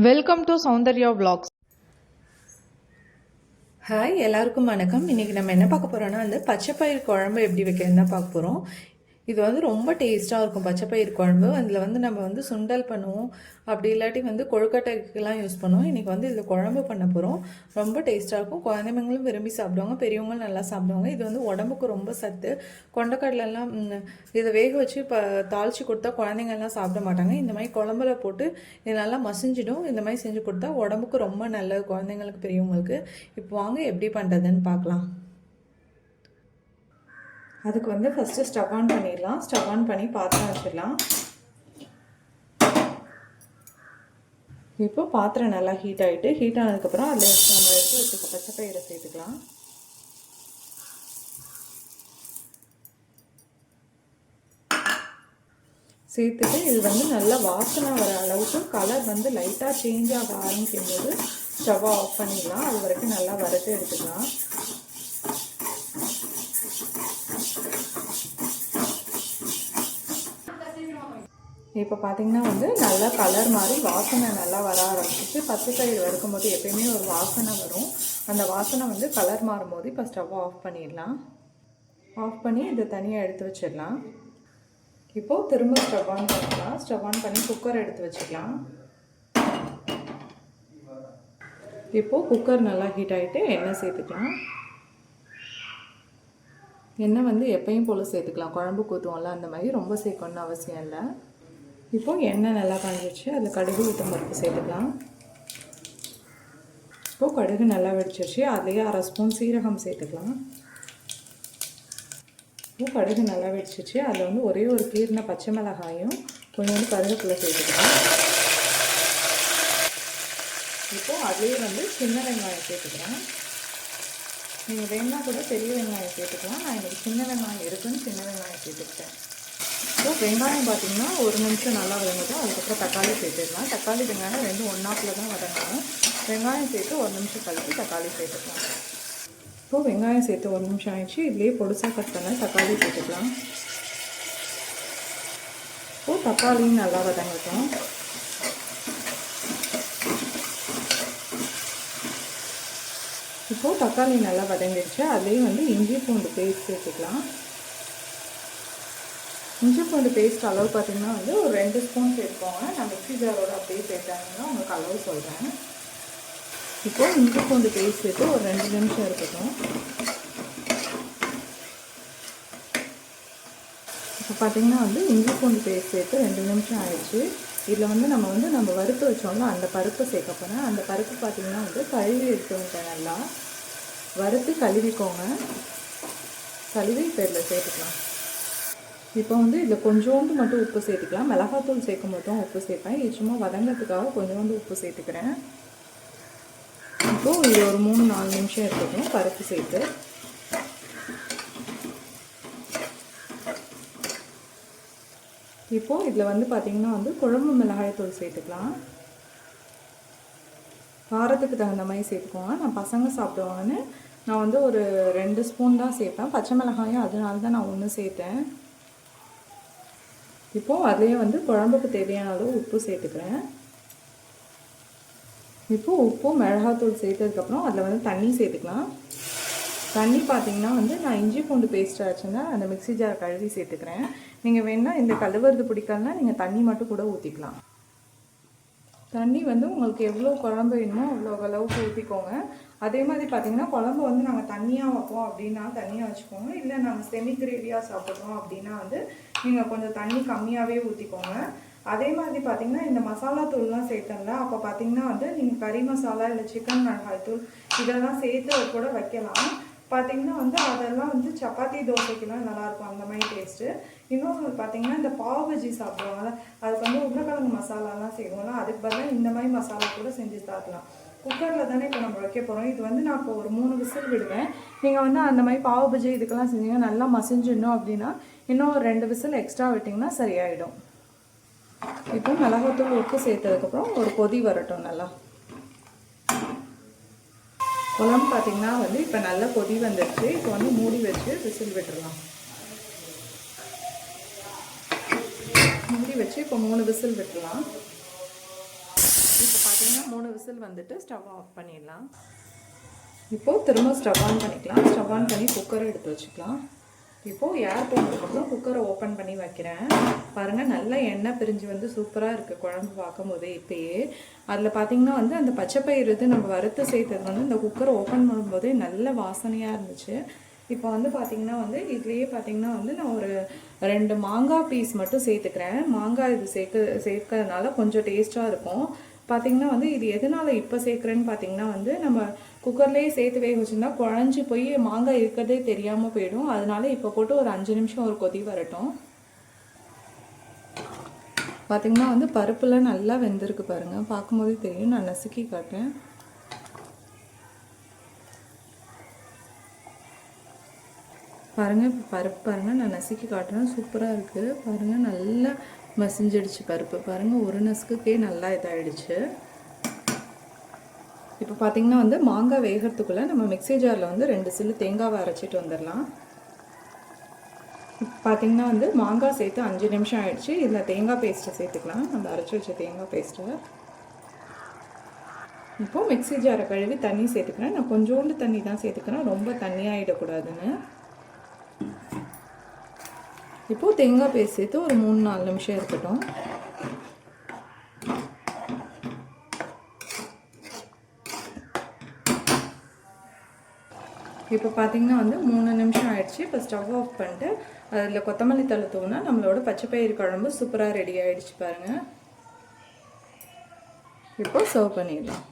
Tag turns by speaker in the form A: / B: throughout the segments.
A: Welcome to Soundarya vlogs.
B: Hi எல்லாருக்கும் வணக்கம். இன்றைக்கி நம்ம என்ன பார்க்க போகிறோன்னா வந்து பச்சைப்பயிர் குழம்பு எப்படி வைக்கிறதுன்னு தான் பார்க்க போகிறோம் இது வந்து ரொம்ப டேஸ்ட்டாக இருக்கும். பச்சைப்பயிர் குழம்பு. அதில் வந்து நம்ம வந்து சுண்டல் பண்ணுவோம். அப்படி இல்லாட்டி வந்து கொழுக்கட்டைக்கெல்லாம் யூஸ் பண்ணுவோம். இன்றைக்கி வந்து இதில் குழம்பு பண்ண போகிறோம் ரொம்ப டேஸ்ட்டாக இருக்கும். குழந்தைங்களும் விரும்பி சாப்பிடுவாங்க. பெரியவங்களும் நல்லா சாப்பிடுவாங்க. இது வந்து உடம்புக்கு ரொம்ப சத்து. கொண்டக்கடலெல்லாம் இதை வேக வச்சு இப்போ தாளித்து கொடுத்தா குழந்தைங்கள்லாம் சாப்பிட மாட்டாங்க. இந்த மாதிரி குழம்புல போட்டு இது நல்லா மசிஞ்சிடும். இந்த மாதிரி செஞ்சு கொடுத்தா உடம்புக்கு ரொம்ப நல்லது குழந்தைங்களுக்கு பெரியவங்களுக்கு. இப்போ வாங்க எப்படி பண்ணுறதுன்னு பார்க்கலாம். அதுக்கு வந்து ஃபஸ்ட்டு ஸ்டவ் ஆன் பண்ணிடலாம். ஸ்டவ் ஆன் பண்ணி பாத்திரம் வச்சிடலாம். இப்போ பாத்திரம் நல்லா ஹீட் ஆகிட்டு ஹீட் ஆனதுக்கப்புறம் அதில் நம்ம எடுத்து வச்சுக்க பச்சைப்பயிரை சேர்த்துக்கலாம். சேர்த்துட்டு இது வந்து நல்லா வாசனை வர அளவுக்கு கலர் வந்து லைட்டாக சேஞ்ச் ஆக ஆரம்பிக்கும் போது ஸ்டவ் ஆஃப் பண்ணிடலாம். அது வரைக்கும் நல்லா வறுத்து எடுத்துக்கலாம். இப்போ பார்த்தீங்கன்னா வந்து நல்லா கலர் மாதிரி வாசனை நல்லா வர ஆரம்பிச்சிச்சு பச்சைப்பயிறு வறுக்கும்போது எப்பயுமே ஒரு வாசனை வரும். அந்த வாசனை வந்து கலர் மாறும்போது இப்போ ஸ்டவ் ஆஃப் பண்ணிடலாம். ஆஃப் பண்ணி இதை தனியாக எடுத்து வச்சிடலாம். இப்போது திரும்ப ஸ்டவ் ஆன் பண்ணலாம். ஸ்டவ் ஆன் பண்ணி குக்கர் எடுத்து வச்சுக்கலாம் இப்போது குக்கர் நல்லா ஹீட் ஆகிட்டு எண்ணெய் சேர்த்துக்கலாம். எண்ணெய் வந்து எப்பயும் போல் சேர்த்துக்கலாம். குழம்பு ஊற்றுவோம்ல அந்த மாதிரி ரொம்ப சேர்க்கணும்னு அவசியம் இல்லை. இப்போ எண்ணெய் நல்லா காஞ்சிடுச்சு அதில் கடுகு உளுத்தம் பருப்பு சேர்த்துக்கலாம். இப்போது கடுகு நல்லா வெடிச்சிருச்சு. அதுலேயே அரை ஸ்பூன் சீரகம் சேர்த்துக்கலாம். இப்போ கடுகு நல்லா வெடிச்சிச்சு அதில் வந்து ஒரே ஒரு கீர்ன பச்சை மிளகாயும் கொஞ்சோண்டு கருவேப்பிலை சேர்த்துக்கலாம். இப்போது அதுலேயே வந்து சின்ன வெங்காயம் சேர்த்துக்கிறேன் நீங்கள் வேணால் கூட பெரிய வெங்காயம் சேர்த்துக்கலாம். நான் எனக்கு சின்ன வெங்காயம் இருக்குன்னு சின்ன வெங்காயம் சேர்த்துக்கிட்டேன். ஸோ வெங்காயம் பார்த்தீங்கன்னா ஒரு நிமிஷம் நல்லா வதங்கட்டும் அதுக்கப்புறம் தக்காளி சேர்த்துக்கலாம். தக்காளி வெங்காயம் ரெண்டும் ஒன்றாப்பில் தான் வதங்கணும். வெங்காயம் சேர்த்து ஒரு நிமிஷம் கழித்து தக்காளி சேர்த்துக்கலாம். இப்போது வெங்காயம் சேர்த்து ஒரு நிமிஷம் ஆயிடுச்சு. இதுலேயே பொடிசாக கட் பண்ண தக்காளி சேர்த்துக்கலாம். இப்போது தக்காளியும் நல்லா வதங்கட்டும். இப்போது தக்காளி நல்லா வதங்கிடுச்சு. அதுலேயும் வந்து இஞ்சி பூண்டு பேஸ்ட் சேர்த்துக்கலாம். இஞ்சி பூண்டு பேஸ்ட் அளவு பார்த்திங்கன்னா வந்து ஒரு ரெண்டு ஸ்பூன் சேர்த்துக்கோங்க. நான் மிக்ஸி ஜாரோட அப்படியே சேர்த்தாங்கன்னா உங்களுக்கு அளவு சொல்கிறேன் இப்போது இஞ்சி பூண்டு பேஸ்ட் சேர்த்து ஒரு ரெண்டு நிமிஷம் இருக்கட்டும். இப்போ பார்த்தீங்கன்னா வந்து இஞ்சி பூண்டு பேஸ்ட் சேர்த்து ரெண்டு நிமிஷம் ஆயிடுச்சு. இதில் வந்து நம்ம வந்து நம்ம வறுத்து வச்சோம்னா அந்த பருப்பை சேர்க்க போகிறேன் அந்த பருப்பு பார்த்தீங்கன்னா வந்து கழுவி எடுத்து வந்துட்டேன் நல்லா. வறுத்து கழுவிக்கோங்க. கழுவி இப்போ இதில் சேர்த்துக்கலாம். இப்போ வந்து இதில் கொஞ்சோண்டு மட்டும் உப்பு சேர்த்துக்கலாம். மிளகாத்தூள் சேர்க்கும் மட்டும் உப்பு சேர்ப்பேன். இது சும்மா வதங்கிறதுக்காக கொஞ்சோண்டு உப்பு சேர்த்துக்கிறேன். இப்போது இது ஒரு மூணு நாலு நிமிஷம் இருக்கட்டும். பருப்பு சேர்த்து. இப்போது இதில் வந்து பார்த்திங்கன்னா வந்து குழம்பு மிளகாய்த்தூள் சேர்த்துக்கலாம். காரத்துக்கு தகுந்த மாதிரி சேர்த்துக்கோங்க. நான் பசங்க சாப்பிடுவாங்கன்னு நான் வந்து ஒரு ரெண்டு ஸ்பூன் தான் சேர்ப்பேன். பச்சை மிளகாயும் அதனால தான் நான் ஒன்று சேர்த்தேன். இப்போது அதுலேயே வந்து குழம்புக்கு தேவையான அளவு உப்பு சேர்த்துக்கிறேன். இப்போது உப்பும் மிளகாத்தூள் சேர்த்ததுக்கப்புறம் அதில் வந்து தண்ணி சேர்த்துக்கலாம். தண்ணி பார்த்தீங்கன்னா வந்து நான் இஞ்சி பூண்டு பேஸ்ட் ஆச்சுன்னா அந்த மிக்ஸி ஜார் கழுவி சேர்த்துக்கிறேன். நீங்கள் வேணால் இந்த கழுவுறது பிடிக்கலனா நீங்கள் தண்ணி மட்டும் கூட ஊற்றிக்கலாம் தண்ணி வந்து உங்களுக்கு எவ்வளோ குழம்பு வேணுமோ அவ்வளோ அளவுக்கு ஊற்றிக்கோங்க அதே மாதிரி பார்த்தீங்கன்னா குழம்பு வந்து நாங்கள் தண்ணியாக வைப்போம் அப்படின்னா தண்ணியாக வச்சுக்கோங்க. இல்லை நாங்கள் செமி கிரேவியாக சாப்பிட்றோம் அப்படின்னா வந்து நீங்கள் கொஞ்சம் தண்ணி கம்மியாகவே ஊற்றிக்கோங்க அதே மாதிரி பார்த்தீங்கன்னா இந்த மசாலா தூள்லாம் சேர்த்தல அப்போ பார்த்தீங்கன்னா வந்து நீங்கள் கறி மசாலா இல்லை சிக்கன் மிளகாய் தூள் இதெல்லாம் சேர்த்து கூட வைக்கலாம். பார்த்தீங்கன்னா வந்து அதெல்லாம் வந்து சப்பாத்தி தோசைக்கெல்லாம் நல்லாயிருக்கும் அந்த மாதிரி டேஸ்ட்டு இன்னொன்று பார்த்தீங்கன்னா இந்த பாவ் பஜ்ஜி சாப்பிடுவாங்கல்ல அதுக்கு வந்து உருளைக்கிழங்கு மசாலாலாம் செய்வோம்ல அதுக்கு பதிலாக இந்த மாதிரி மசாலா கூட செஞ்சு சாப்பிடலாம். குக்கரில் தானே இப்போ நம்ம வைக்க போகிறோம் இது வந்து நான் இப்போ ஒரு மூணு விசில் விடுவேன். நீங்கள் வந்து அந்த மாதிரி பாவ பஜ்ஜி இதுக்கெல்லாம் செஞ்சீங்கன்னா நல்லா மசிஞ்சிடணும் அப்படின்னா இன்னும் ஒரு ரெண்டு விசில் எக்ஸ்ட்ரா விட்டிங்கன்னா சரியாயிடும். இப்போ மிளகாத்தூள் உப்பு சேர்த்ததுக்கப்புறம் ஒரு கொதி வரட்டும் நல்லா. குழம்பு பார்த்தீங்கன்னா வந்து இப்போ நல்லா கொதி வந்துடுச்சு. இப்போ வந்து மூடி வச்சு விசில் விட்டுடலாம் மூடி வச்சு இப்போ மூணு விசில் விட்டுடலாம் இப்போ பார்த்தீங்கன்னா மூணு விசில் வந்துட்டு ஸ்டவ் ஆஃப் பண்ணிடலாம். இப்போது திரும்ப ஸ்டவ் ஆன் பண்ணிக்கலாம். ஸ்டவ் ஆன் பண்ணி குக்கரை எடுத்து வச்சுக்கலாம். இப்போது ஏர் போனதுக்கப்புறம் குக்கரை ஓப்பன் பண்ணி வைக்கிறேன். பாருங்கள் நல்லா எண்ணெய் பிரிஞ்சு வந்து சூப்பராக இருக்குது குழம்பு பார்க்கும்போதே இப்போயே. அதில் பார்த்திங்கன்னா வந்து அந்த பச்சைப்பயிறு இது நம்ம வறுத்து சேர்த்தது வந்து இந்த குக்கரை ஓப்பன் பண்ணும்போதே நல்ல வாசனையாக இருந்துச்சு. இப்போ வந்து பார்த்திங்கன்னா வந்து இதுலேயே பார்த்தீங்கன்னா வந்து நான் ஒரு ரெண்டு மாங்காய் பீஸ் மட்டும் சேர்த்துக்கிறேன். மாங்காய் இது சேர்க்க சேர்க்கறதுனால கொஞ்சம் டேஸ்ட்டாக இருக்கும். பார்த்தீங்கன்னா வந்து இது எதனால் இப்போ சேர்க்குறேன்னு பார்த்தீங்கன்னா வந்து நம்ம குக்கர்லேயே சேர்த்து வேக வச்சுருந்தா குழஞ்சி போய் மாங்காய் இருக்கிறதே தெரியாமல் போயிடும். அதனால இப்போ போட்டு ஒரு அஞ்சு நிமிஷம் ஒரு கொதி வரட்டும். பார்த்தீங்கன்னா வந்து பருப்புலாம் நல்லா வெந்திருக்கு பாருங்கள் பார்க்கும்போதே தெரியும். நான் நசுக்கி காட்டுறேன். பாருங்கள் இப்போ பருப்பு பாருங்கள் நான் நசுக்கி காட்டுறேன். சூப்பராக இருக்குது பாருங்கள் நல்லா மசிஞ்சிடுச்சு பருப்பு. பாருங்கள் ஒரு நசுக்குக்கே நல்லா இதாகிடுச்சு இப்போ பார்த்தீங்கன்னா வந்து மாங்காய் வேகிறதுக்குள்ளே நம்ம மிக்ஸி ஜாரில் வந்து ரெண்டு சில்லு தேங்காவை அரைச்சிட்டு வந்துடலாம் இப்போ பார்த்தீங்கன்னா வந்து மாங்காய் சேர்த்து அஞ்சு நிமிஷம் ஆயிடுச்சு. இதில் தேங்காய் பேஸ்ட்டை சேர்த்துக்கலாம். நம்ம அரைச்சி வச்ச தேங்காய் பேஸ்ட்டை இப்போது மிக்ஸி ஜாரை கழுவி தண்ணி சேர்த்துக்கிறேன். நான் கொஞ்சோண்டு தண்ணி தான் சேர்த்துக்கிறேன். ரொம்ப தண்ணியாகிடக்கூடாதுன்னு இப்போது தேங்காய் பேஸ்ட் சேர்த்து ஒரு மூணு நாலு நிமிஷம் இருக்கட்டும். இப்போ பார்த்தீங்கன்னா வந்து மூணு நிமிஷம் ஆயிடுச்சு. இப்போ ஸ்டவ் ஆஃப் பண்ணிட்டு அதில் கொத்தமல்லி தழை தூவினா நம்மளோட பச்சைப்பயிறு குழம்பு சூப்பராக ரெடி ஆகிடுச்சு பாருங்கள் இப்போ சர்வ் பண்ணிடலாம்.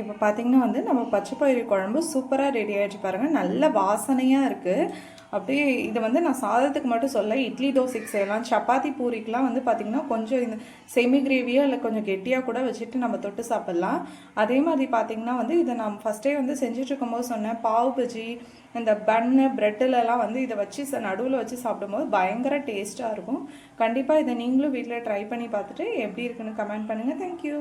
B: இப்போ பார்த்தீங்கன்னா வந்து நம்ம பச்சைப்பயிறு குழம்பு சூப்பராக ரெடி ஆகிடுச்சு பாருங்கள் நல்ல வாசனையாக இருக்குது அப்படியே இதை வந்து நான் சாதத்துக்கு மட்டும் சொல்ல இட்லி தோசைக்கு செய்யலாம். சப்பாத்தி பூரிக்கெலாம் வந்து பார்த்திங்கன்னா கொஞ்சம் இந்த செமி கிரேவியாக இல்லை கொஞ்சம் கெட்டியாக கூட வச்சுட்டு நம்ம தொட்டு சாப்பிட்லாம். அதே மாதிரி பார்த்திங்கன்னா வந்து இதை நான் ஃபஸ்ட்டே வந்து செஞ்சுட்டு போது சொன்னேன் பாவு பஜ்ஜி இந்த பன்னு ப்ரெட்டிலலாம் வந்து இதை வச்சு நடுவில் வச்சு சாப்பிடும்போது பயங்கர டேஸ்ட்டாக இருக்கும். கண்டிப்பாக இதை நீங்களும் வீட்டில் ட்ரை பண்ணி பார்த்துட்டு எப்படி இருக்குன்னு கமெண்ட் பண்ணுங்கள் தேங்க்யூ